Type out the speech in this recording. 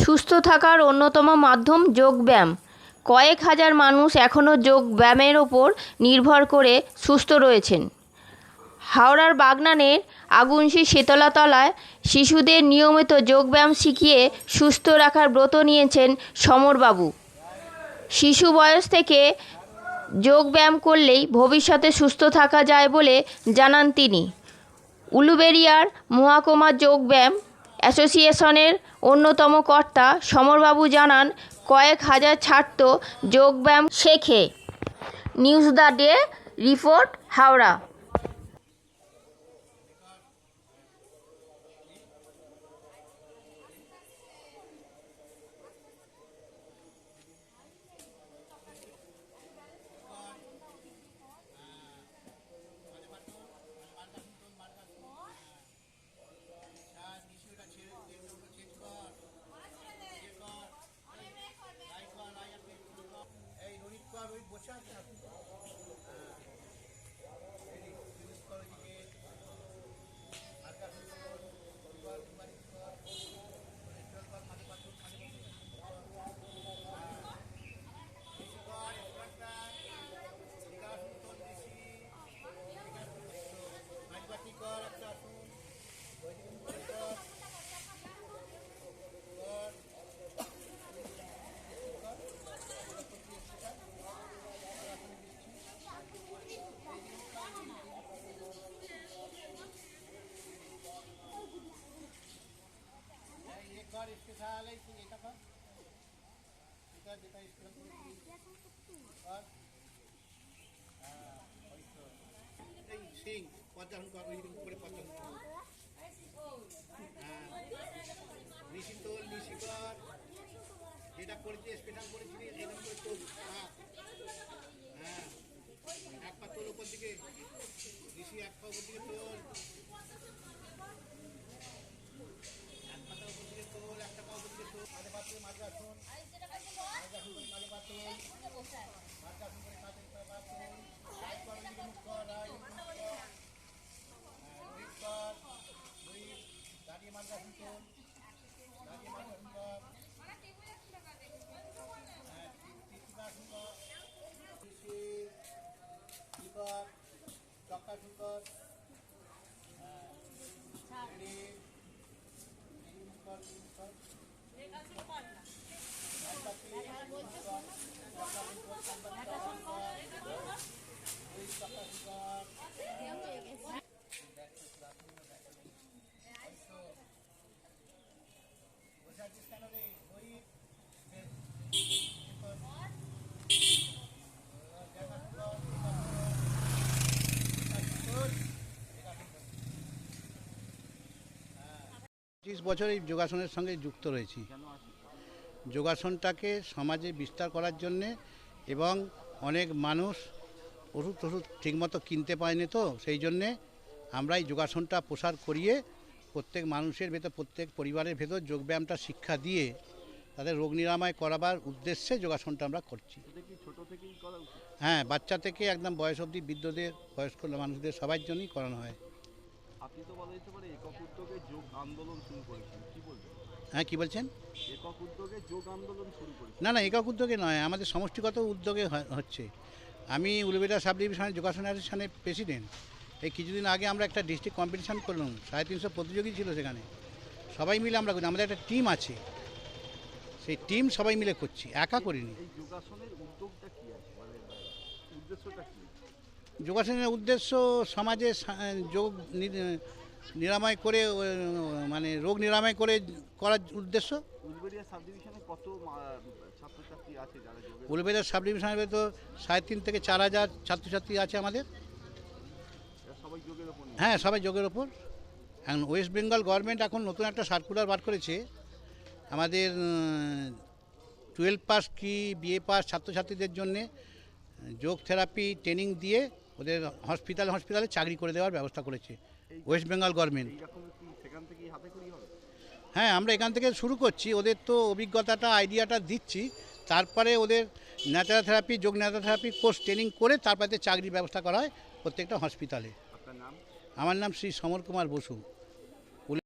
সুস্থ থাকার অন্যতম মাধ্যম যোগব্যায়াম। কয়েক হাজার মানুষ এখনও যোগব্যায়ামের ওপর নির্ভর করে সুস্থ রয়েছেন। হাওড়ার বাগনানের আগুনশি শীতলাতলায় শিশুদের নিয়মিত যোগব্যায়াম শিখিয়ে সুস্থ রাখার ব্রত নিয়েছেন সমরবাবু। শিশু বয়স থেকে যোগব্যায়াম করলেই ভবিষ্যতে সুস্থ থাকা যায় বলে জানান তিনি। উলুবেরিয়ার মহাকুমা যোগব্যায়াম অ্যাসোসিয়েশনের অন্যতম কর্তা সমরবাবু জানান, কয়েক হাজার ছাত্র যোগব্যায়াম শেখে। News the day, report, Howrah. আর ওই বসে আছে এই সিং পদ্মাসন কর ওই রকম করে পদ্মাসন কর হ্যাঁ নিশি তোল নিশি কর যেটা করেছি স্পেশাল করেছিলি এরকম করে তোল হ্যাঁ হ্যাঁ এক পা তোল উপর দিকে নিশি এক পা উপর দিকে তোল মাঝে পা তোল মাঝে আসুন মাঝে আসুন মাঝে পা তোল মাঝে আসুন করে কাজে পা তোল রাইট কর ওইদিকে মুখ কর রাইট মুখ কর রোহিত দাঁড়িয়ে মাঝে আসুন তোল দাঁড়িয়ে মাঝে আসুন কর হ্যাঁ তিতিকা আসুন কর চক্কা আসুন কর হ্যাঁ Terima kasih. পঁচিশ বছর এই যোগাসনের সঙ্গে যুক্ত রয়েছি। যোগাসনটাকে সমাজে বিস্তার করার জন্যে এবং অনেক মানুষ ওষুধ টষুধ ঠিকমতো কিনতে পায়নি তো, সেই জন্যে আমরা এই যোগাসনটা প্রসার করিয়ে প্রত্যেক মানুষের ভেতর, প্রত্যেক পরিবারের ভেতর যোগব্যায়ামটা শিক্ষা দিয়ে তাদের রোগ নিরাময় করাবার উদ্দেশ্যে যোগাসনটা আমরা করছি। হ্যাঁ বাচ্চা থেকে একদম বয়স অবধি বৃদ্ধদের, বয়স্ক মানুষদের সবার জন্যই করানো হয়। আপনি তো বলা যেতে পারে একক উদ্যোগে যোগ আন্দোলন শুরু করেছেন। কি বলবেন? হ্যাঁ কি বলছেন? একক উদ্যোগে যোগ আন্দোলন শুরু করেছেন। না না একক উদ্যোগে নয় আমাদের সমষ্টিগত উদ্যোগে হচ্ছে। আমি উলুবেড়া সাব ডিভিশনের যোগাসন অ্যাসোসিয়েশনের প্রেসিডেন্ট। এই কিছুদিন আগে আমরা একটা ডিস্ট্রিক্ট কম্পিটিশন করলাম সাড়ে তিনশো প্রতিযোগী ছিল সেখানে। সবাই মিলে আমরা করি আমাদের একটা টিম আছে। সেই টিম সবাই মিলে করছি একা করিনি। যোগাসনের উদ্যোগটা কি আছে? উদ্দেশ্যটা কি? যোগাসনের উদ্দেশ্য সমাজে যোগ নিরাময় করে মানে রোগ নিরাময় করে করার উদ্দেশ্য। উলবেড়িয়া সাব ডিভিশনে ভেতর সাড়ে তিন থেকে চার হাজার ছাত্রছাত্রী আছে আমাদের। হ্যাঁ সবাই যোগের ওপর। এখন ওয়েস্ট বেঙ্গল গভর্নমেন্ট এখন নতুন একটা সার্কুলার বার করেছে। আমাদের টুয়েলভ পাস কি বিএ পাস ছাত্রছাত্রীদের জন্যে যোগ থেরাপি ট্রেনিং দিয়ে ওদের হসপিটাল হসপিটালে চাকরি করে দেওয়ার ব্যবস্থা করেছে। ওয়েস্ট বেঙ্গল গভর্নমেন্ট হ্যাঁ আমরা এখান থেকে শুরু করছি। ওদের তো অভিজ্ঞতাটা আইডিয়াটা দিচ্ছি। তারপরে ওদের ন্যাচারাথেরাপি যোগ ন্যাচারাথেরাপি কোর্স ট্রেনিং করে তারপরে চাকরির ব্যবস্থা করা হয় প্রত্যেকটা হসপিটালে আপনার নাম? আমার নাম শ্রী সমর কুমার বসু।